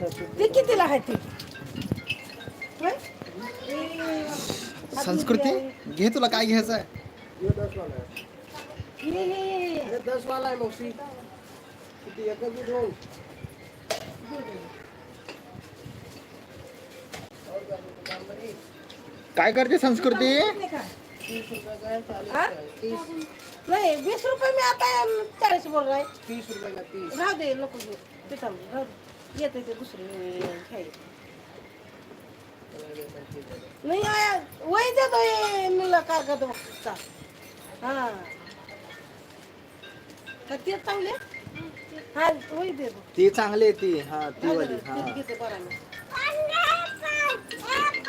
ते कितीला आहे ती होय? संस्कृती? घे तुला काय घ्यायचं आहे हे, हे, हे. दस वाला आहे मौसी किती काय करते संस्कृती? नाही का? हा? नाही वीस रुपये मी आता चाळीस बोल रहा है। तीस रुपये का तीस। राहू दे नको घेऊ राहू दे। येते ते दुसरे घ्यायला नाही आया वही दे दो ये मला कागद बघता हा. का ते चांगले? हा वही दे दो ती चांगली आहे ती. हा ती वाली. दे, हा. ते घेते बरं मी.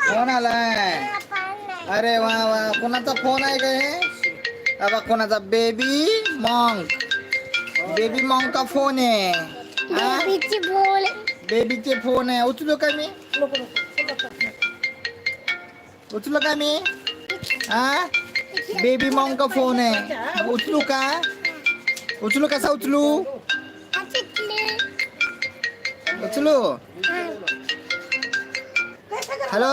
कोण आलाय? अरे वा वा. कोणाचा फोन आहे का हे? अबा कोणाचा? बेबी मॉन्क बेबी मॉन्क का फोन आहे. हा? बेबीचे बेबीचे फोन आहे. उचलू का मी? नको उचलू का मी? हा बेबी मॉम का फोन आहे. उचलू का? उचलू कसा उचलू? उचलू. हॅलो?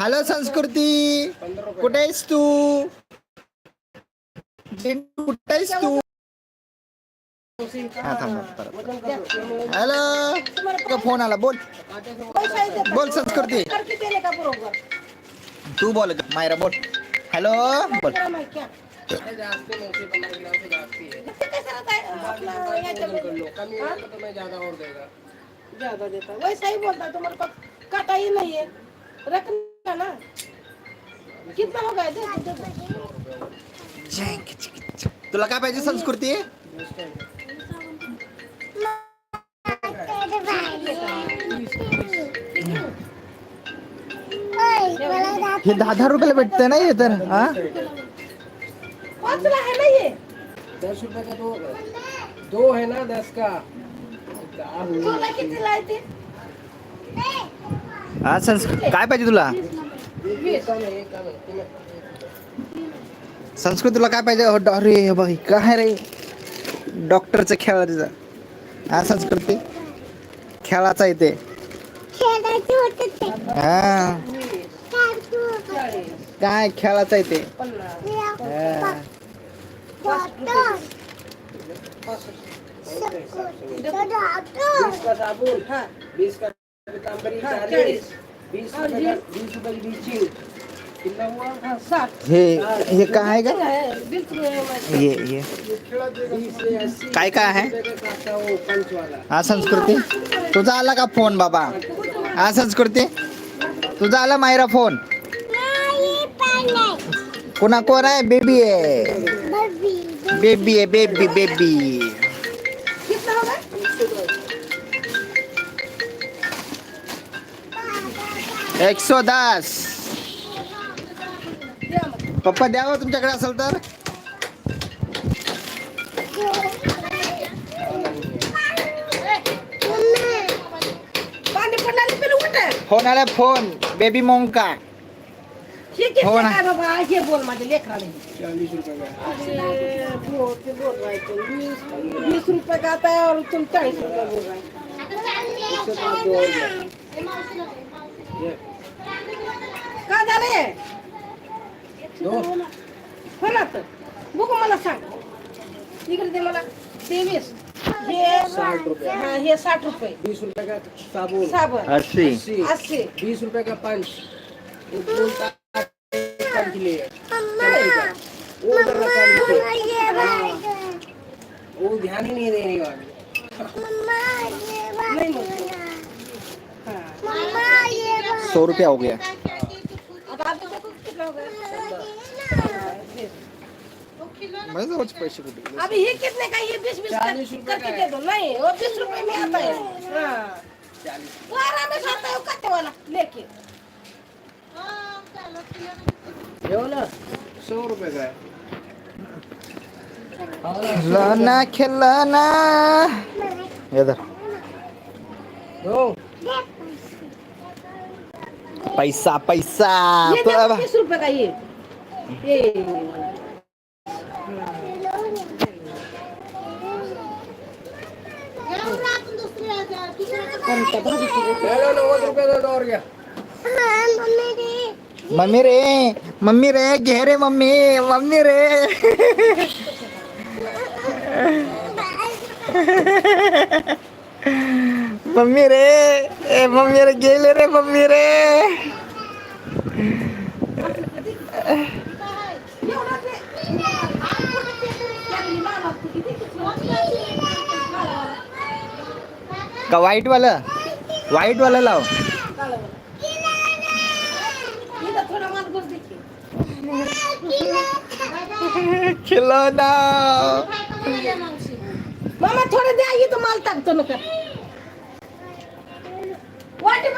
हॅलो संस्कृती. कुठे आहेस तू? कुठे आहेस तू? हा, थांब, परत. हॅलो फोन आला बोल. बोल संस्कृती. तू बोल मायरा बोल. हॅलो? बोल. ज्यादा देता वैसा ही बोलता तुम्हारे पास काटा ही नहीं है रखना ना कितना तुला काय पाहिजे संस्कृती? हे दहा दहा रुपयाला भेटतं ना हे तर हा? है? दस रुपए का दो दो है ना दस का? हा संस्कृती काय पाहिजे तुला? संस्कृत तुला काय पाहिजे? अरे हे हे काय रे? डॉक्टरचं खेळ तिचा हा संस्कृती. खेळाचा इथे हा काय खेळाचा इथे पन्नास हा. बीस का साबुन हाँ बीस का पीताम्बरी हाँ, चालीस बीस रुपए का बीस रुपए की बीचिंग कितना हुआ हाँ साठ हे हे काय आहे का है बीस रुपये ये ये। बीस से अस्सी काय काय आहे? रुपए का काटा वो पंच वाला हा संस्कृती? तुझा आला का फोन बाबा? हा संस्कृती? तुझा आला मायरा फोन? कोणा कोण आहे? बेबी आहे. बेबी आहे बेबी बेबी. कितना होगा एक सौ दस. द्या मग. पप्पा द्यावं तुमच्याकडे असेल तर. फोन आला फोन. बेबी मोंका हे हो ना. काय बाबा? हे बोल माझ्या लेकराला. चालीस रुपए का आता तुम चालीस रुपए बोल रहा है इससे पाँच दो और ले। ये का झालंय दो हो. ना तर. बघू मला सांग. इकडे दे मला. तेवीस हे साठ रुपये. हा, हे साठ रुपये. बीस रुपए का साबुन साबण. अस्सी. अस्सी. बीस रुपए का पंच? है लिए वो रखा है। वो ध्यान ही नहीं देने वाली. हा. सौ रुपया हो गया. आता आपल्या मैं माझ्या कुछ पैसे कुठे? अभी ये कितने का ये बीस बीस कर- करके दे दो नहीं वो बीस रुपए में आता है हाँ। वो आराम से आता है वो कट्टे वाला लेके सौ रुपए का है लाना खेळला ना येदर हो. पैसा पैसा। ये तो तीस रुपए का ये। हाँ, मम्मी रे मम्मी रे गहरे मम्मी मम्मी रे। मम्मी रे. ए मम्मी रे गेले रे मम्मी रे. का वाईटवालं वाईटवालं लाव. खिलो खिलवना मामा थोडं द्या इथं माल टाकतो नका.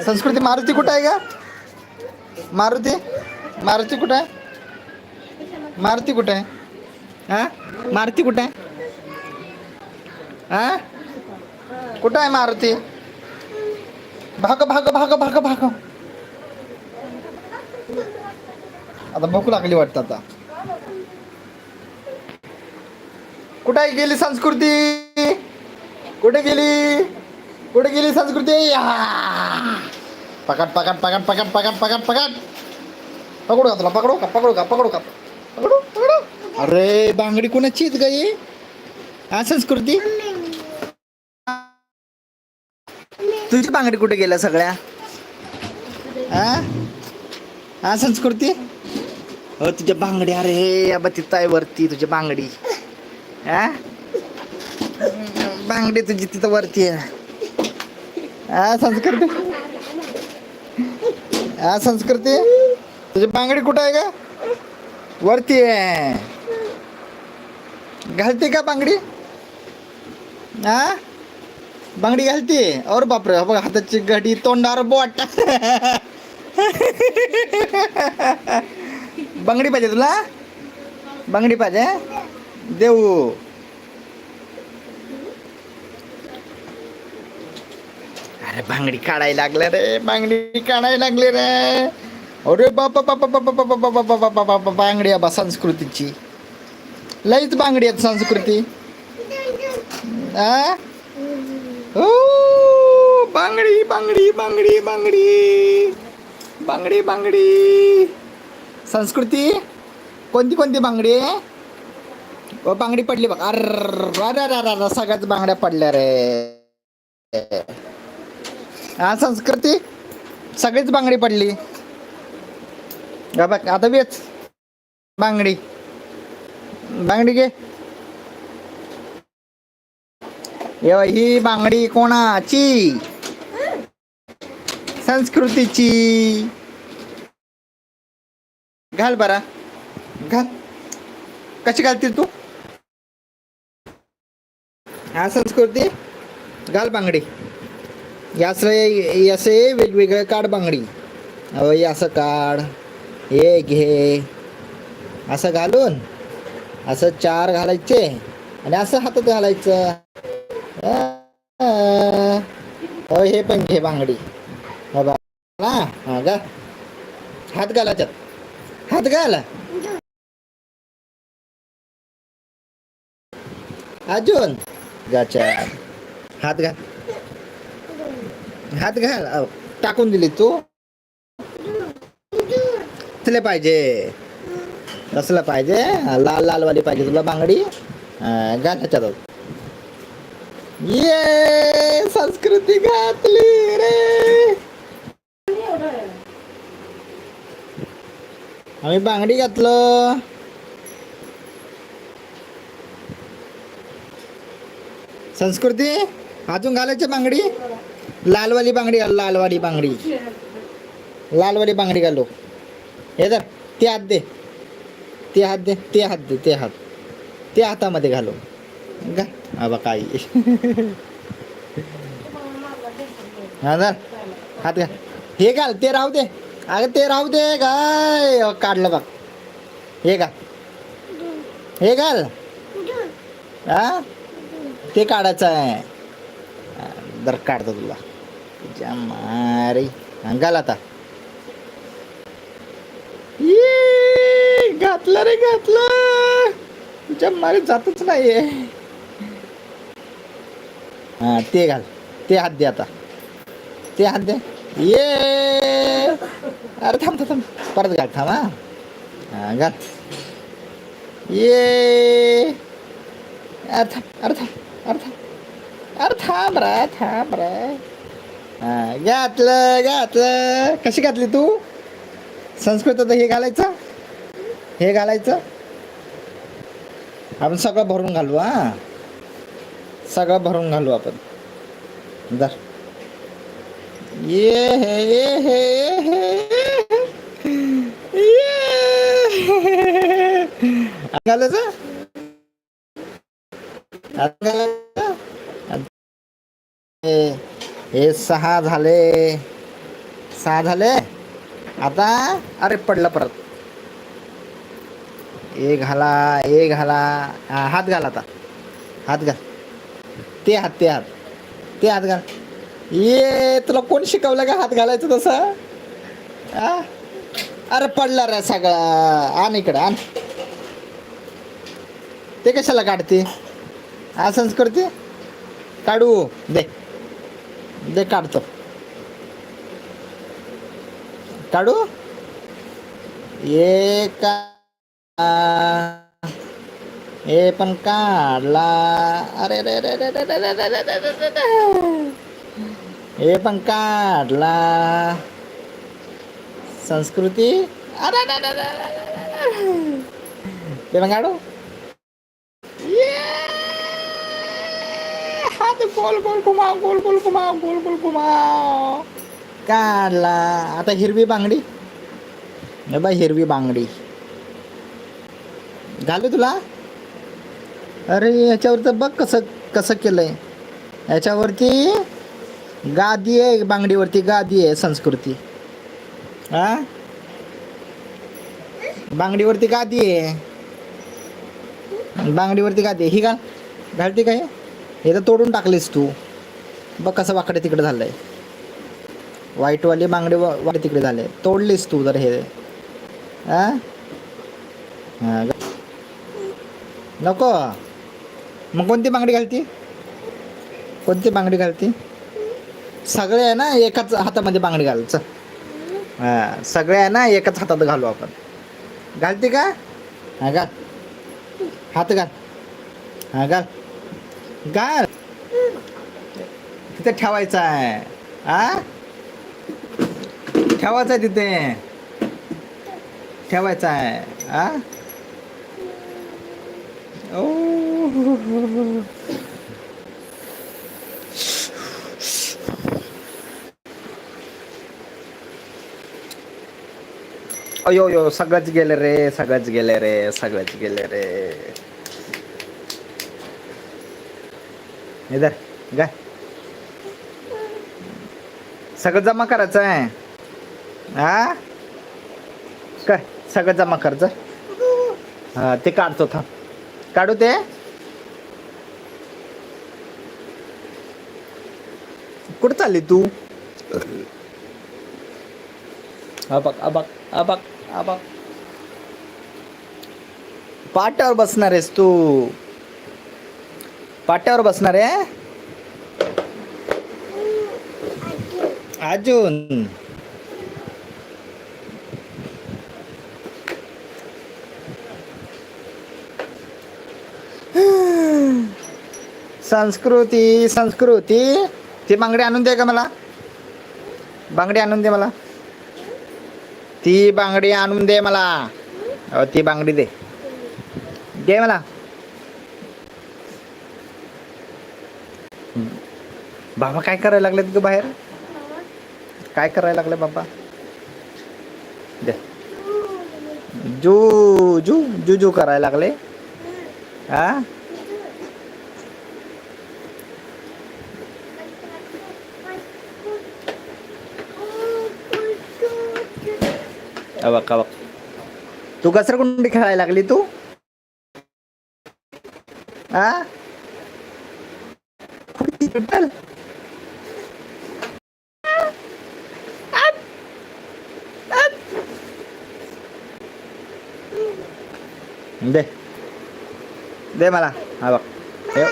संस्कृती मारुती कुठं आहे का? मारुती? मारुती कुठं आहे? मारुती कुठं आहे? हा? मारुती कुठं आहे? हा? कुठं आहे मारुती? भाग भाग भाग भाग भाग आता भूक लागली वाटतं आता. कुठं गेली संस्कृती? कुठे गेली? कुठे गेली संस्कृती? पकड पकड पकड पकड पकड पकड पकड. पकडू का तुला? पकडू का? पकडू का? पकडू का? पकडू पकडू. अरे बांगडी कोणाची आहेत गाई हा संस्कृती? तुझी बांगडी कुठे गेल्या सगळ्या? हा? हा संस्कृती? हो तुझ्या बांगडी अरे अबा तिथं आहे वरती तुझी बांगडी. हा? बांगडी तुझी तिथं वरती आहे. हा संस्कृती. हा संस्कृती. तुझी बांगडी कुठं आहे का वरती आहे. घालते का बांगडी? हा बांगडी घालते. और बापरे हा बघ हाताची घडी तोंडावर बोट. बांगडी पाहिजे तुला? बांगडी पाहिजे देऊ. अरे बांगडी काढायला लागले रे बांगडी काढायला लागले रे अरे बापा बापा बापा बापा बापा बापा बांगडी बा संस्कृतीची लईच बांगडी आहेत संस्कृती आ बांगडी बांगडी बांगडी बांगडी बांगडी बांगडी संस्कृती कोणती कोणती बांगडी आहे बांगडी पडली बघ अर सगळ्याच बांगड्या पडल्या रे हा संस्कृती. सगळीच बांगडी पडली. बघ आता वेच बांगडी. बांगडी घे. ही बांगडी कोणाची? संस्कृतीची. घाल बरा. घाल. कशी घालते तू? हा संस्कृती. घाल बांगडी. यास असे वेगवेगळे काढ बांगडी. अहो असं काढ हे घे असं घालून असं चार घालायचे आणि असं हातात घालायचं. हो. हे पण घे बांगडी. हो हा हा गा. हात घालायच्यात हात घाल. अजून. गाच्या हात घाल. हात घाल. टाकून दिली तू. असले पाहिजे. असलं पाहिजे. लाल लाल वाली पाहिजे तुला बांगडी. घालायच्या घाल ह्याच्यात. ये संस्कृती घातली रे. आम्ही बांगडी घातलं. संस्कृती अजून घालायची बांगडी? लालवाली बांगडी घाल लालवाली बांगडी. लालवाली बांगडी घालू. हे तर ते हात दे. ते हात दे ते हात दे ते हात. ते हातामध्ये घालू. गा आबा काही हा जर हात घाल. हे घाल ते राहू दे. अगं ते राहू दे काय काढलं बघ. हे घाल. हे घाल. हा? ते काढायचं आहे. दर काढतो तुला. हा, घाल आता ये, घातलं रे घातलं तुझ्या मारी जातच नाहीये हा ते घाल ते हात दे आता ते हात दे ये अरे थांब थांब थांब परत घाल थांब हा हा घाल ये अरे थांब अरे थांब अरे थांब अरे थांब रे थांब रे हा घातलं घातलं. कशी घातली तू? संस्कृत हे घालायचं? हे घालायचं? आपण सगळं भरून घालू हा. सगळं भरून घालू आपण. दर ये हे ये हे ये हे. घालायचं? आता घालायचं? हे- सहा झाले. सहा झाले? आता? अरे पडलं परत. ए घाला ए घाला. हा, हात घाल आता. हात घाल. ते हात ते हात. ते हात घाल. ये तुला कोण शिकवलं का हात घालायचं तसं? आ? अरे पडला रे सगळा. आण इकडं आण. ते कशाला काढते? हा करते काढू. दे. दे काढतो काढू ये का हे पण काढला अरे रे रे रे रे रे रे रे रे रे रे रे. हे पण काढला संस्कृती अरे रे रे रे रे रे रे. ते पण काढू ये हात गोल गोल घुमाव गोल गोल घुमाव गोल गोल घुमाव काढला. आता हिरवी बांगडी. हे हिरवी बांगडी. घालू तुला? अरे याच्यावर तर बघ कसं कसं केलंय. याच्यावरती गादी आहे बांगडीवरती गादी आहे संस्कृती. हा? बांगडीवरती गादी आहे. बांगडीवरती गादी आहे. ही घाल. घालते काय हे तर तोडून टाकलीस तू. बघ कसं वाकडे तिकडे आहे वाईटवाले बांगडे वा- वाकडे तिकडे झाले. तोडलीस तू जर हे. हा नको. मग कोणती बांगडी घालती? कोणती बांगडी घालती? सगळे आहे ना एकाच हातामध्ये बांगडी घालचं हां सगळे आहे ना एकाच हातात घालू आपण. घालते का? हा घाल. हात घाल. हा घाल. घाल तिथे ठेवायचं आहे. आ? ठेवायचं आहे तिथे. ठेवायचं आहे. आ? ओ. अयो यो सगळंच गेलं रे सगळंच गेले रे सगळंच गेले रे. इधर गाय सगळं जमा करायचं आहे. हा काय सगळं जमा करायचं हा ते काढतो थांब. काढू ते? कुठं चालली तू? अबक अबक अबक अबक पाट्यावर बसणार आहेस तू. पाट्यावर बसणार आहे अजून. संस्कृती संस्कृती. ती बांगडी आणून दे का मला? बांगडी आणून दे मला. ती बांगडी आणून दे मला. ती बांगडी दे. दे मला. बाबा काय करायला लागले ग बाहेर? काय करायला लागले बाबा? दे. जू जू जू जू करायला लागले. हा अबक अबक तू घसरगुंडी खेळायला लागली तू? हा चल. दे दे मला हा बघ ठेव.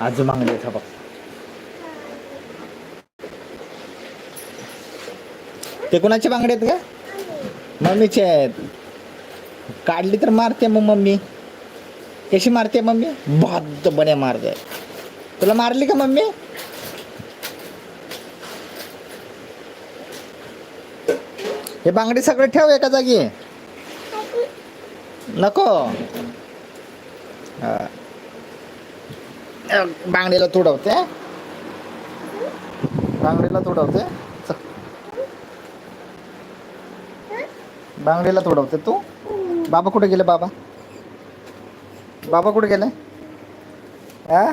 आजू मागले हा बघ ते कुणाचे बांगडे आहेत का मम्मीचे आहेत काढली तर मारते मग मम्मी कशी मारते मम्मी भात बने मारते तुला मारली का मम्मी हे बांगडी सगळे ठेव एका जागी. नको. बांगडीला तुडवते. बांगडीला तुडवते. बांगडीला तुडवते तू. बाबा कुठे गेले बाबा? बाबा कुठे गेले? हा?